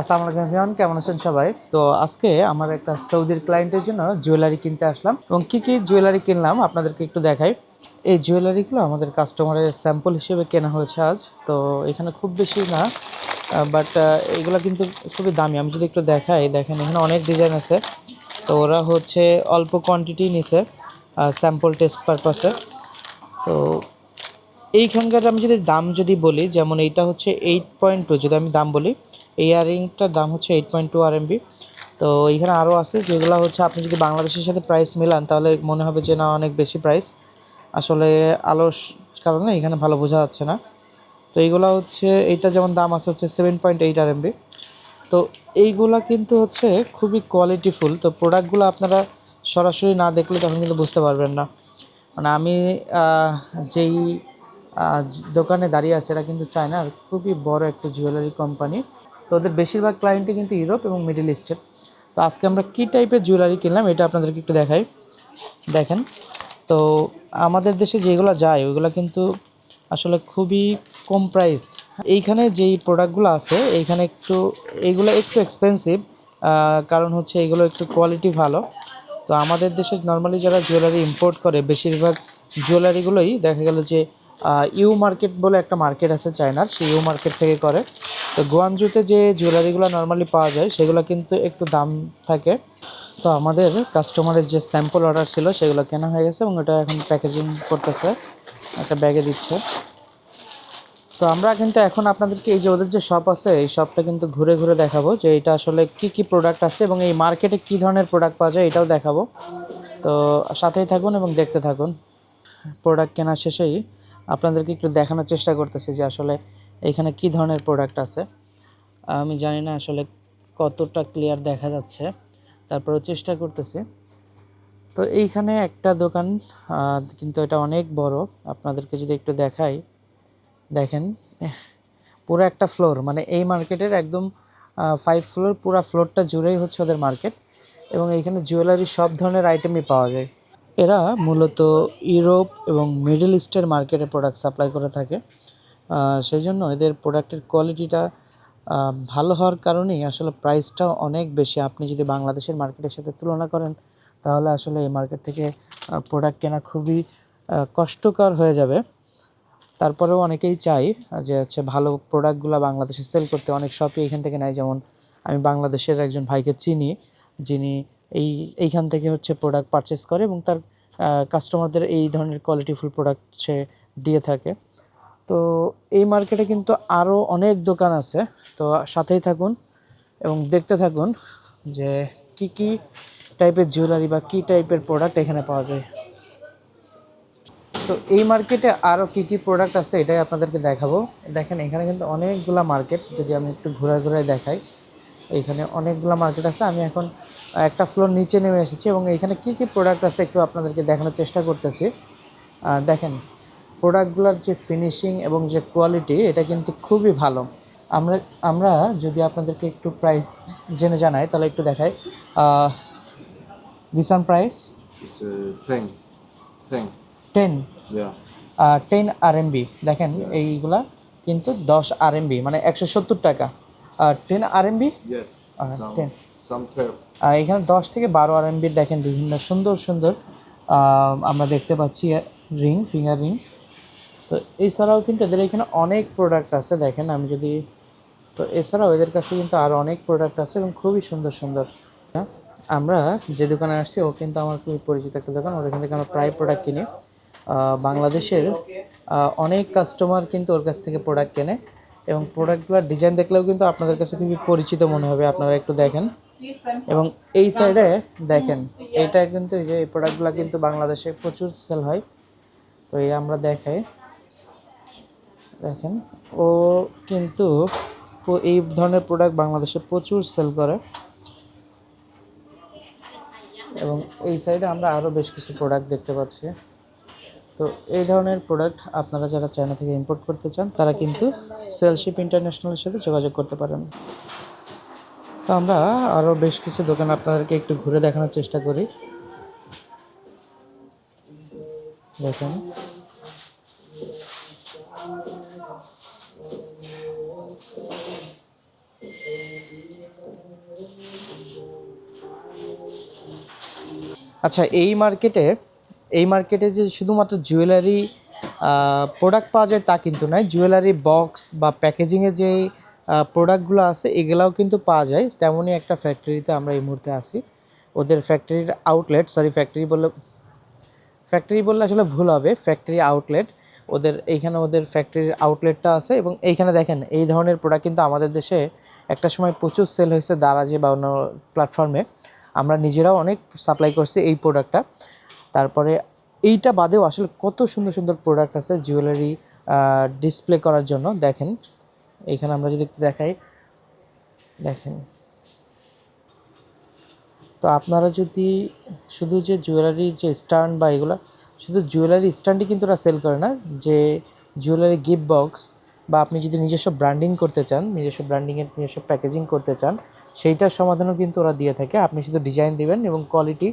আসসালামু আলাইকুম এভরিওয়ান, কেমন আছেন সবাই? তো আজকে আমার একটা সৌদির ক্লায়েন্টের জন্য জুয়েলারি কিনতে আসলাম। এবং কী কী জুয়েলারি কিনলাম আপনাদেরকে একটু দেখাই। এই জুয়েলারিগুলো আমাদের কাস্টমারের স্যাম্পল হিসেবে কেনা হয়েছে আজ। তো এখানে খুব বেশি না বাট এগুলো কিন্তু খুবই দামি। আমি যদি একটু দেখাই, দেখেন এখানে অনেক ডিজাইন আছে। তো ওরা হচ্ছে অল্প কোয়ান্টিটি নিছে স্যাম্পল টেস্ট পারপাসে তো এইখানকার আমি যদি দাম যদি বলি, যেমন এইটা হচ্ছে এইট পয়েন্ট টু যদি আমি দাম বলি এই ইয়ারিংটার দাম হচ্ছে এইট পয়েন্ট টু আর তো এইখানে আরও আছে, যেগুলো হচ্ছে আপনি যদি বাংলাদেশের সাথে প্রাইস মিলান, তাহলে মনে হবে যে না, অনেক বেশি প্রাইস আসলে আলোর কারণে এখানে ভালো বোঝা যাচ্ছে না। তো এইগুলো হচ্ছে, এইটা যেমন দাম আছে হচ্ছে সেভেন পয়েন্ট এইট আর তো এইগুলা কিন্তু হচ্ছে খুবই কোয়ালিটিফুল তো প্রোডাক্টগুলো আপনারা সরাসরি না দেখলে তখন কিন্তু বুঝতে পারবেন না। মানে আমি যেই দোকানে দাঁড়িয়ে আছে, এরা কিন্তু চায়নার খুবই বড় একটা জুয়েলারি কোম্পানি তো ওদের বেশিরভাগ ক্লায়েন্টই কিন্তু ইউরোপ এবং মিডল ইস্টের তো আজকে আমরা কী টাইপের জুয়েলারি কিনলাম, এটা আপনাদেরকে একটু দেখাই। দেখেন, তো আমাদের দেশে যেগুলো যায়, ওইগুলো কিন্তু আসলে খুবই কম প্রাইস এইখানে যেই প্রোডাক্টগুলো আছে, এইখানে একটু এইগুলো একটু এক্সপেন্সিভ কারণ হচ্ছে এগুলো একটু কোয়ালিটি ভালো। তো আমাদের দেশে নর্মালি যারা জুয়েলারি ইম্পোর্ট করে, বেশিরভাগ জুয়েলারিগুলোই দেখা গেল যে ইউ মার্কেট বলে একটা মার্কেট আছে চায়নার সেই ইউ মার্কেট থেকে করে। তো গোয়ানজুতে যে জুয়েলারিগুলো নর্মালি পাওয়া যায়, সেগুলো কিন্তু একটু দাম থাকে। তো আমাদের কাস্টমারের যে স্যাম্পল অর্ডার ছিল, সেগুলো কেনা হয়ে গেছে এবং এটা এখন প্যাকেজিং করতেছে, একটা ব্যাগে দিচ্ছে। তো আমরা কিন্তু এখন আপনাদেরকে এই যে ওদের যে শপ আছে, এই শপটা কিন্তু ঘুরে ঘুরে দেখাবো যে এটা আসলে কি কি প্রোডাক্ট আছে এবং এই মার্কেটে কি ধরনের প্রোডাক্ট পাওয়া যায়, এটাও দেখাবো। তো সাথেই থাকুন এবং দেখতে থাকুন। প্রোডাক্ট কেনা শেষেই আপনাদেরকে একটু দেখানোর চেষ্টা করতেছি যে আসলে এখানে কি ধরনের প্রোডাক্ট আছে? আমি জানি না আসলে কতটা ক্লিয়ার দেখা যাচ্ছে। তারপরেও চেষ্টা করতেছি। তো এইখানে একটা দোকান কিন্তু এটা অনেক বড়। আপনাদেরকে যদি একটু দেখাই, দেখেন, পুরো একটা ফ্লোর মানে এই মার্কেটের একদম ফাইভ ফ্লোর পুরো ফ্লোরটা জুড়েই হচ্ছে ওদের মার্কেট এবং এইখানে জুয়েলারি সব ধরনের আইটেমই পাওয়া যায়। এরা মূলত ইউরোপ এবং মিডল ইস্টের মার্কেটে প্রোডাক্ট সাপ্লাই করে থাকে। সেই জন্য এদের প্রোডাক্টের কোয়ালিটিটা ভালো হওয়ার কারণেই আসলে প্রাইসটাও অনেক বেশি। আপনি যদি বাংলাদেশের মার্কেটের সাথে তুলনা করেন, তাহলে আসলে এই মার্কেট থেকে প্রোডাক্ট কেনা খুবই কষ্টকর হয়ে যাবে। তারপরেও অনেকেই চাই যে হচ্ছে ভালো প্রোডাক্টগুলো বাংলাদেশে সেল করতে। অনেক শপই এখান থেকে নেয়। যেমন আমি বাংলাদেশের একজন ভাইকে চিনি, যিনি এই, এইখান থেকে হচ্ছে প্রোডাক্ট পারচেস করে এবং তার কাস্টমারদের এই ধরনের কোয়ালিটিফুল প্রোডাক্ট সে দিয়ে থাকে। তো এই মার্কেটে কিন্তু আরও অনেক দোকান আছে। তো সাথেই থাকুন এবং দেখতে থাকুন যে কি কি টাইপের জুয়েলারি বা কি টাইপের প্রোডাক্ট এখানে পাওয়া যায়। তো এই মার্কেটে আরও কী কী প্রোডাক্ট আছে এটাই আপনাদেরকে দেখাবো। দেখেন, এখানে কিন্তু অনেকগুলা মার্কেট, যদি আমি একটু ঘুরে ঘুরে দেখাই এইখানে অনেকগুলো মার্কেট আছে। আমি এখন একটা ফ্লোর নিচে নেমে এসেছি এবং এইখানে কী কী প্রোডাক্ট আছে একটু আপনাদেরকে দেখানোর চেষ্টা করতেছি। দেখেন প্রোডাক্টগুলোর যে ফিনিশিং এবং যে কোয়ালিটি এটা কিন্তু খুবই ভালো আমরা আমরা যদি আপনাদেরকে একটু প্রাইস জেনে জানাই তাহলে একটু দেখাই this on price It's 10. 10. Ten R ten RMB দেখেন এইগুলা কিন্তু দশ আরএমবি মানে একশো সত্তর টাকা আর ten RMB Yes. Uh, some, 10. some 12. আর এখানে দশ থেকে বারো আরএমবির দেখেন বিভিন্ন সুন্দর সুন্দর আমরা দেখতে পাচ্ছি রিং ফিঙ্গার রিং তো এছাড়াও কিন্তু এদের এখানে অনেক প্রোডাক্ট আছে, দেখেন আমি যদি, তো এছাড়াও এদের কাছে কিন্তু আরও অনেক প্রোডাক্ট আছে এবং খুবই সুন্দর সুন্দর। আমরা যে দোকানে আসছি, ও কিন্তু আমার খুবই পরিচিত একটা দোকান, ওর এখান থেকে আমরা প্রায় প্রোডাক্ট কিনি। বাংলাদেশের অনেক কাস্টমার কিন্তু ওর কাছ থেকে প্রোডাক্ট কেনে এবং প্রোডাক্টগুলোর ডিজাইন দেখলেও কিন্তু আপনাদের কাছে খুবই পরিচিত মনে হবে, আপনারা একটু দেখেন। এবং এই সাইডে দেখেন, এইটা কিন্তু এই যে এই প্রোডাক্টগুলো কিন্তু বাংলাদেশে প্রচুর সেল হয়। তো এই আমরা দেখাই। দেখেন। ও কিন্তু এই ধরনের প্রোডাক্ট বাংলাদেশে প্রচুর সেল করে। এবং এই সাইডে আমরা আরও বেশ কিছু প্রোডাক্ট দেখতে পাচ্ছি। তো এই ধরনের প্রোডাক্ট আপনারা যারা চায়না থেকে ইম্পোর্ট করতে চান, তারা কিন্তু সেলশিপ ইন্টারন্যাশনালের সাথে যোগাযোগ করতে পারেন। তো আমরা আরও বেশ কিছু দোকান আপনাদেরকে একটু ঘুরে দেখানোর চেষ্টা করি। দেখেন। আচ্ছা এই মার্কেটে এই মার্কেটে যে শুধুমাত্র জুয়েলারি প্রোডাক্ট পাওয়া যায় তা কিন্তু নয়। জুয়েলারি বক্স বা প্যাকেজিংয়ে যে প্রোডাক্টগুলো আছে, এগুলাও কিন্তু পাওয়া যায়। তেমনই একটা ফ্যাক্টরিতে আমরা এই মুহূর্তে আছি। ওদের ফ্যাক্টরির আউটলেট সরি ফ্যাক্টরি বললে ফ্যাক্টরি বললে আসলে ভুল হবে। ফ্যাক্টরি আউটলেট ওদের, এইখানে ওদের ফ্যাক্টরির আউটলেটটা আছে এবং এইখানে দেখেন, এই ধরনের প্রোডাক্ট কিন্তু আমাদের দেশে একটা সময় প্রচুর সেল হয়েছে দারাজে বা অন্য প্ল্যাটফর্মে আমরা নিজেরাও অনেক সাপ্লাই করছি এই প্রোডাক্টটা তারপরে এইটা বাদেও আসলে কত সুন্দর সুন্দর প্রোডাক্ট আছে জুয়েলারি ডিসপ্লে করার জন্য। দেখেন এইখানে আমরা যদি একটু দেখাই, দেখেন। তো আপনারা যদি শুধু যে জুয়েলারি যে স্ট্যান্ড বা এগুলো, শুধু জুয়েলারি স্ট্যান্ডই কিন্তু ওরা সেল করে না, যে জুয়েলারি গিফট বক্স বা আপনি যদি নিজস্ব ব্র্যান্ডিং করতে চান, নিজস্ব ব্র্যান্ডিংয়ের নিজস্ব প্যাকেজিং করতে চান, সেইটার সমাধানও কিন্তু ওরা দিয়ে থাকে। আপনি শুধু ডিজাইন দিবেন এবং কোয়ালিটি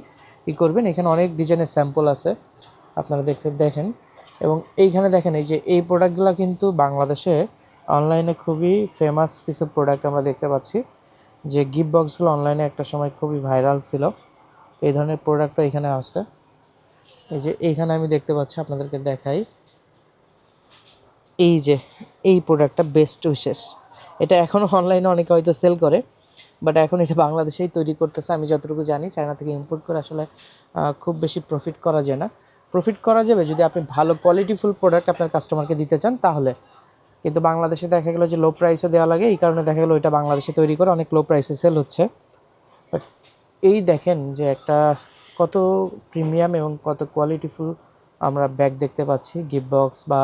ই করবেন। এখানে অনেক ডিজাইনের স্যাম্পল আছে, আপনারা দেখতে, দেখেন। এবং এইখানে দেখেন, এই যে এই প্রোডাক্টগুলো কিন্তু বাংলাদেশে অনলাইনে খুবই ফেমাস কিছু প্রোডাক্ট আমরা দেখতে পাচ্ছি। যে গিফট বক্সগুলো অনলাইনে একটা সময় খুবই ভাইরাল ছিল। এই ধরনের প্রোডাক্টও এখানে আছে। এই যে এইখানে আমি দেখতে পাচ্ছি, আপনাদেরকে দেখাই। এই যে এই প্রোডাক্টটা বেস্ট উইশেস এটা এখনও অনলাইনে অনেকে হয়তো সেল করে বাট এখন এটা বাংলাদেশেই তৈরি করতেছে। আমি যতটুকু জানি চায়না থেকে ইম্পোর্ট করে আসলে খুব বেশি প্রফিট করা যায় না। প্রফিট করা যাবে যদি আপনি ভালো কোয়ালিটিফুল প্রোডাক্ট আপনার কাস্টমারকে দিতে চান, তাহলে। কিন্তু বাংলাদেশে দেখা গেলো যে লো প্রাইসে দেওয়া লাগে, এই কারণে দেখা গেলো ওইটা বাংলাদেশে তৈরি করে অনেক লো প্রাইসে সেল হচ্ছে। বাট এই দেখেন যে একটা কত প্রিমিয়াম এবং কত কোয়ালিটিফুল আমরা ব্যাগ দেখতে পাচ্ছি গিফট বক্স বা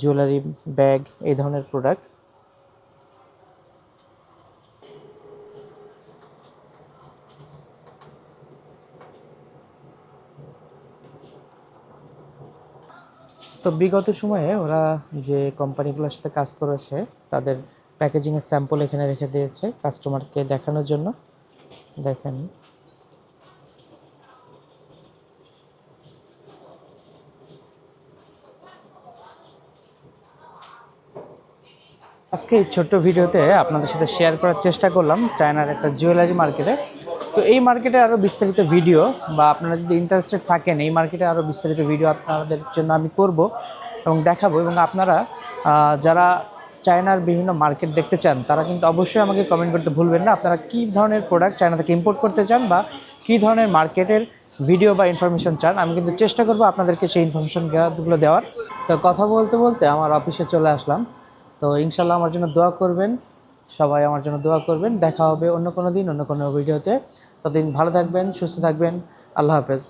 জুয়েলারি, ব্যাগ, এই ধরনের প্রোডাক্ট তো বিগত সময়ে ওরা যে কোম্পানিগুলোর সাথে কাজ করেছে, তাদের প্যাকেজিংয়ের স্যাম্পল এখানে রেখে দিয়েছে কাস্টমারকে দেখানোর জন্য। দেখেন। আজকে এই ছোট্ট ভিডিওতে আপনাদের সাথে শেয়ার করার চেষ্টা করলাম চায়নার একটা জুয়েলারি মার্কেটে তো এই মার্কেটে আরও বিস্তারিত ভিডিও বা আপনারা যদি ইন্টারেস্টেড থাকেন, এই মার্কেটে আরও বিস্তারিত ভিডিও আপনাদের জন্য আমি করব এবং দেখাবো এবং আপনারা যারা চায়নার বিভিন্ন মার্কেট দেখতে চান, তারা কিন্তু অবশ্যই আমাকে কমেন্ট করতে ভুলবেন না। আপনারা কী ধরনের প্রোডাক্ট চায়না থেকে ইম্পোর্ট করতে চান বা কী ধরনের মার্কেটের ভিডিও বা ইনফরমেশন চান, আমি কিন্তু চেষ্টা করব আপনাদেরকে সেই ইনফরমেশনগুলো দেওয়ার। তো কথা বলতে বলতে আমার অফিসে চলে আসলাম। তো ইনশাল্লাহ আমার জন্য দোয়া করবেন। সবাই আমার জন্য দোয়া করবেন। দেখা হবে অন্য কোনো দিন, অন্য কোনো ভিডিওতে। ততদিন ভালো থাকবেন, সুস্থ থাকবেন। আল্লাহ হাফেজ।